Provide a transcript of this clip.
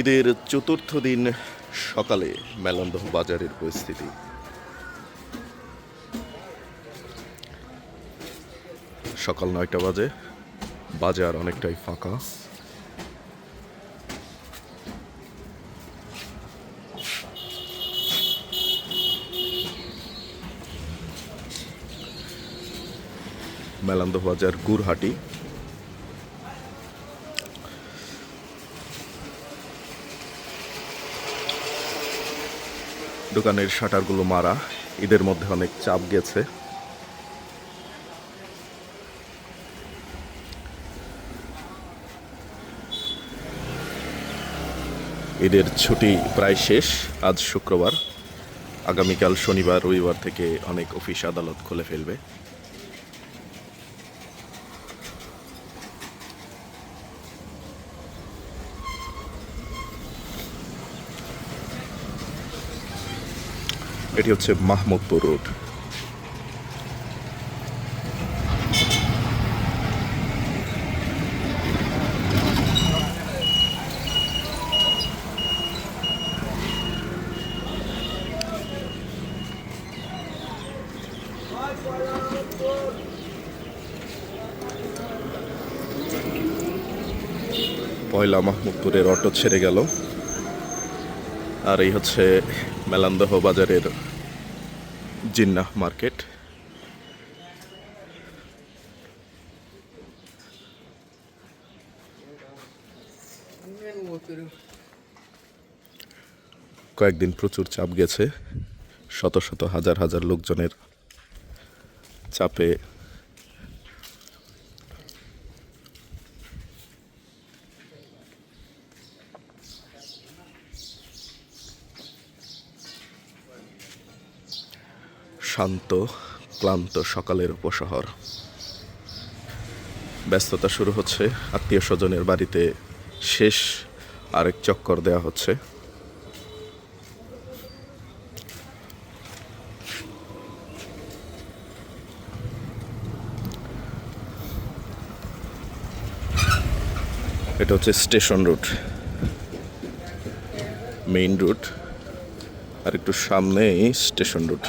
ঈদের চতুর্থ দিন সকালে মেলন্দহ বাজারের পরিস্থিতি। সকাল নয়টা বাজে, বাজার অনেকটাই ফাঁকা। মেলান্দহ বাজার গুরহাটি দোকানের শাটারগুলো মারা, ঈদের মধ্যে অনেক চাপ গেছে। ঈদের ছুটি প্রায় শেষ, আজ শুক্রবার। আগামীকাল শনিবার, রবিবার থেকে অনেক অফিস আদালত খুলে ফেলবে। এটি হচ্ছে মাহমুদপুর রোড। পয়লা মাহমুদপুরের অটো ছেড়ে গেল। আর এই হচ্ছে মেলান্দহ বাজারের জিন্নাহ মার্কেট। কয়েকদিন প্রচুর চাপ গেছে, শত শত হাজার হাজার লোকজনের চাপে শান্ত, ক্লান্ত সকালের উপশহর। ব্যস্ততা শুরু হচ্ছে, আত্মীয় স্বজনের বাড়িতে শেষ আরেক চক্কর দেওয়া হচ্ছে। এটা হচ্ছে স্টেশন রুট। মেইন রুট, আর একটু সামনেই স্টেশন রুট।